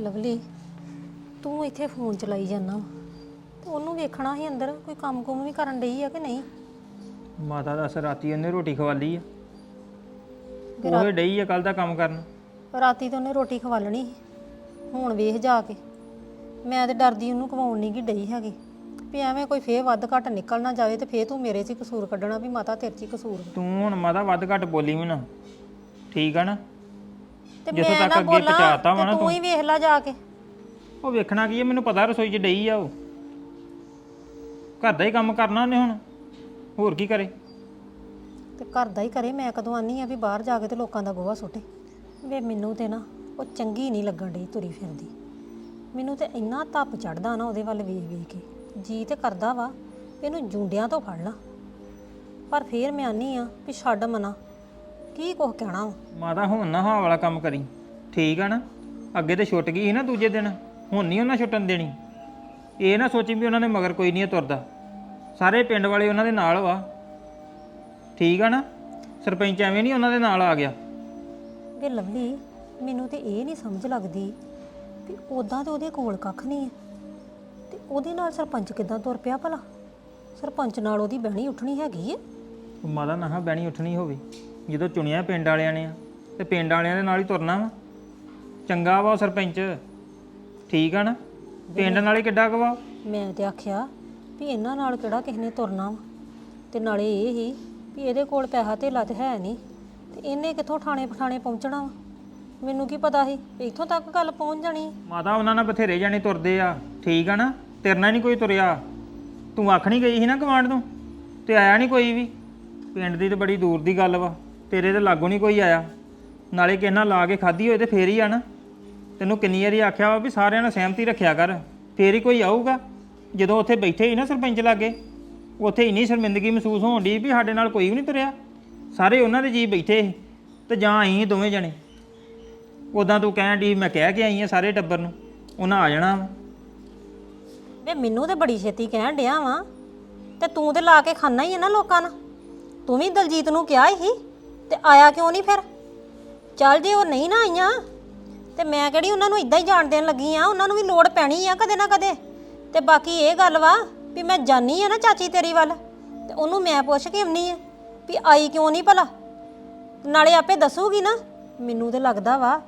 Lovely ਤੂੰ ਇੱਥੇ phone ਚਲਾਈ ਜਾਂਦਾ ਤੇ ਉਹਨੂੰ ਵੇਖਣਾ ਸੀ ਅੰਦਰ ਕੋਈ ਕੰਮ ਕੁਮ ਵੀ ਕਰਨ ਡਈ ਆ ਕਿ ਨਹੀਂ? ਮਾਤਾ ਦੱਸ ਰਾਤੀ ਉਹਨੇ ਰੋਟੀ ਖਵਾਲੀ ਆ। ਫਿਰ ਉਹ ਡਈ ਆ ਕੱਲ ਦਾ ਕੰਮ ਕਰਨ। ਰਾਤੀ ਤਾਂ ਉਹਨੇ ਰੋਟੀ ਖਵਾਲਣੀ ਸੀ। ਹੁਣ ਵੇਖ ਜਾ ਕੇ। ਮੈਂ ਤੇ ਡਰਦੀ ਉਹਨੂੰ ਕਵਾਉਣ ਨਹੀਂ ਗਈ ਡਈ ਹੈਗੀ। ਵੀ ਐਵੇਂ ਕੋਈ ਫੇਰ ਵੱਧ ਘੱਟ ਨਿਕਲ ਨਾ ਜਾਵੇ ਤੇ ਫੇਰ ਤੂੰ ਮੇਰੇ 'ਚ ਹੀ ਕਸੂਰ ਕੱਢਣਾ ਵੀ ਮਾਤਾ ਤੇਰੇ 'ਚ ਹੀ ਕਸੂਰ ਵਾ। ਤੂੰ ਹੁਣ ਮਾਤਾ ਵੱਧ ਘੱਟ ਬੋਲੀ ਵੀ ਨਾ। ਠੀਕ ਆ ਨਾ? ਤੇ ਜਿੱਥੋਂ ਮੈਂ ਤੱਕ ਨਾ ਅੱਗੇ ਬੋਲਾਂ ਪਹੁੰਚਾਤਾ ਵਾ ਤੇ ਨਾ ਤੂੰ। ਹੀ ਵੇਖ ਲੈ ਜਾ ਕੇ। ਉਹ ਵੇਖਣਾ ਕੀ ਆ ਮੈਨੂੰ ਪਤਾ ਰਸੋਈ 'ਚ ਡਈ ਆ ਉਹ। ਘਰ ਦਾ ਹੀ ਕੰਮ ਕਰਨਾ ਉਹਨੇ ਹੁਣ। ਹੋਰ ਕੀ ਕਰੇ? ਤੇ ਘਰ ਦਾ ਹੀ ਕਰੇ ਮੈਂ ਕਦੋਂ ਆਨੀ ਆ ਵੀ ਬਾਹਰ ਜਾ ਕੇ ਤੇ ਲੋਕਾਂ ਦਾ ਗੋਹਾ ਸੁੱਟੇ। ਵੇ ਮੈਨੂੰ ਤੇ ਨਾ ਉਹ ਚੰਗੀ ਨਹੀਂ ਲੱਗਣ ਡਈ ਤੁਰੀ ਫਿਰਦੀ। ਮੈਨੂੰ ਤੇ ਇੰਨਾ ਧੱਪ ਚੜਦਾ ਨਾ ਉਹਦੇ ਵੱਲ ਵੇਖ ਵੇਖ ਕੇ। ਜੀ ਤੇ ਕਰਦਾ ਵਾ ਵੀ ਇਹਨੂੰ ਜੁੰਡਿਆਂ ਤੋਂ ਫੜ ਲਾਂ। ਪਰ ਫੇਰ ਮੈਂ ਆਨੀ ਆ ਵੀ ਛੱਡ ਮਨਾ। ਕੀ ਕੁਝ ਕਹਿਣਾ ਵਾ? ਮਾਤਾ ਹੁਣ ਨਾ ਹਾਂ ਵਾਲਾ ਕੰਮ ਕਰੀ। ਠੀਕ ਆ ਨਾ? ਅੱਗੇ ਤੇ ਛੁੱਟ ਗਈ ਸੀ ਨਾ ਦੂਜੇ ਦਿਨ। ਹੁਣ ਨਹੀਂ ਉਹਨਾਂ ਛੁੱਟਣ ਦੇਣੀ। ਇਹ ਨਾ ਸੋਚੀ ਵੀ ਉਹਨਾਂ ਨੇ ਮਗਰ ਕੋਈ ਨਹੀਂ ਤੁਰਦਾ। ਸਾਰੇ ਪਿੰਡ ਵਾਲੇ ਉਹਨਾਂ ਦੇ ਨਾਲ ਵਾ। ਠੀਕ ਆ ਨਾ? ਸਰਪੰਚ ਐਵੇਂ ਨਹੀਂ ਉਹਨਾਂ ਦੇ ਨਾਲ ਆ ਗਿਆ। ਵੇ ਲਵਲੀ ਮੈਨੂੰ ਤੇ ਇਹ ਨਹੀਂ ਸਮਝ ਲੱਗਦੀ ਵੀ ਉਦਾਂ ਤੇ ਉਹਦੇ ਕੋਲ ਕੱਖ ਨਹੀਂ ਹੈ ਤੇ ਉਹਦੇ ਨਾਲ ਸਰਪੰਚ ਕਿਦਾਂ ਤੁਰ ਪਿਆ ਭਲਾ? ਸਰਪੰਚ ਨਾਲ ਉਹਦੀ ਬਹਿਣੀ ਉੱਠਣੀ ਹੈਗੀ ਹੈ ਮਾਤਾ ਨਾ ਹਾਂ ਬਹਿਣੀ ਉੱਠਣੀ ਹੋਵੇ। ਜਦੋਂ ਚੁਣਿਆ ਪਿੰਡ ਵਾਲਿਆਂ ਨੇ ਤੇ ਪਿੰਡ ਵਾਲਿਆਂ ਦੇ ਨਾਲ ਹੀ ਤੁਰਨਾ ਵਾ। ਚੰਗਾ ਵਾ ਉਹ ਸਰਪੰਚ। ਠੀਕ ਆ ਨਾ? ਪਿੰਡ ਨਾਲ ਹੀ ਕਿੱਡਾ ਗਵਾ ਮੈਂ ਤੇ ਆਖਿਆ ਵੀ ਇਹਨਾਂ ਨਾਲ ਕਿਹੜਾ ਕਿਸੇ ਨੇ ਤੁਰਨਾ ਵਾ? ਤੇ ਨਾਲੇ ਇਹ ਹੀ ਵੀ ਇਹਦੇ ਕੋਲ ਪੈਸਾ ਧੇਲਾ ਤੇ ਹੈ ਨਹੀਂ। ਤੇ ਇਹਨੇ ਕਿੱਥੋਂ ਥਾਣੇ ਪਠਾਣੇ ਪਹੁੰਚਣਾ ਵਾ? ਮੈਨੂੰ ਕੀ ਪਤਾ ਸੀ ਵੀ ਇੱਥੋਂ ਤੱਕ ਗੱਲ ਪਹੁੰਚ ਜਾਣੀ ਮਾਤਾ ਉਹਨਾਂ ਨਾਲ ਬਥੇਰੇ ਜਾਣੇ ਤੁਰਦੇ ਆ। ਠੀਕ ਆ ਨਾ? ਤੇਰੇ ਨਾਲ ਨਹੀਂ ਕੋਈ ਤੁਰਿਆ। ਤੂੰ ਆਖ ਨਹੀਂ ਗਈ ਸੀ ਨਾ ਗਵਾਂਡ ਨੂੰ ਤੇ ਆਇਆ ਨਹੀਂ ਕੋਈ ਵੀ? ਪਿੰਡ ਦੀ ਤੇ ਬੜੀ ਦੂਰ ਦੀ ਗੱਲ ਵਾ। ਤੇਰੇ ਤੇ ਲਾਗੋਂ ਨਹੀਂ ਕੋਈ ਆਇਆ। ਨਾਲੇ ਕਿਸੇ ਨਾਲ ਲਾ ਕੇ ਖਾਧੀ ਹੋਏ ਤੇ ਫੇਰ ਹੀ ਆ ਨਾ। ਤੈਨੂੰ ਕਿੰਨੀ ਵਾਰੀ ਆਖਿਆ ਵਾ ਵੀ ਸਾਰਿਆਂ ਨਾਲ ਸਹਿਮਤੀ ਰੱਖਿਆ ਕਰ, ਫੇਰ ਹੀ ਕੋਈ ਆਊਗਾ। ਜਦੋਂ ਉੱਥੇ ਬੈਠੇ ਹੀ ਨਾ ਸਰਪੰਚ ਲਾਗੇ, ਉੱਥੇ ਇੰਨੀ ਸ਼ਰਮਿੰਦਗੀ ਮਹਿਸੂਸ ਹੋਣ ਦੀ ਵੀ ਸਾਡੇ ਨਾਲ ਕੋਈ ਵੀ ਨਹੀਂ ਤੁਰਿਆ। ਸਾਰੇ ਉਹਨਾਂ ਦੇ ਜੀ ਬੈਠੇ ਸੀ ਤੇ ਜਾਂ ਅਸੀਂ ਦੋਵੇਂ ਜਣੇ। ਉਦਾਂ ਤੂੰ ਕਹਿਣ ਦੀ ਮੈਂ ਕਹਿ ਕੇ ਆਈ ਆ ਸਾਰੇ ਟੱਬਰ ਨੂੰ, ਉਹਨਾਂ ਆ ਜਾਣਾ ਵਾ। ਵੇ ਮੈਨੂੰ ਤੇ ਬੜੀ ਛੇਤੀ ਕਹਿਣ ਡਿਆ ਵਾਂ। ਤੇ ਤੂੰ ਤੇ ਲਾ ਕੇ ਖਾਣਾ ਹੀ ਹੈ ਨਾ ਲੋਕਾਂ ਨਾਲ। ਤੂੰ ਵੀ ਦਲਜੀਤ ਨੂੰ ਕਿਹਾ ਹੀ ਤੇ ਆਇਆ ਕਿਉਂ ਨਹੀਂ ਫਿਰ? ਚੱਲ ਜੇ ਉਹ ਨਹੀਂ ਨਾ ਆਈਆਂ, ਤੇ ਮੈਂ ਕਿਹੜੀ ਉਹਨਾਂ ਨੂੰ ਇਦਾਂ ਹੀ ਜਾਣ ਦੇਣ ਲੱਗੀ ਆ? ਉਹਨਾਂ ਨੂੰ ਵੀ ਲੋੜ ਪੈਣੀ ਆ ਕਦੇ ਨਾ ਕਦੇ। ਤੇ ਬਾਕੀ ਇਹ ਗੱਲ ਵਾ ਵੀ ਮੈਂ ਜਾਣੀ ਆ ਨਾ ਚਾਚੀ ਤੇਰੀ ਵੱਲ, ਤੇ ਉਹਨੂੰ ਮੈਂ ਪੁੱਛ ਕੇ ਆਉਣੀ ਆ ਵੀ ਆਈ ਕਿਉਂ ਨਹੀਂ ਭਲਾ? ਨਾਲੇ ਆਪੇ ਦੱਸੂਗੀ ਨਾ, ਮੈਨੂੰ ਤੇ ਲੱਗਦਾ ਵਾ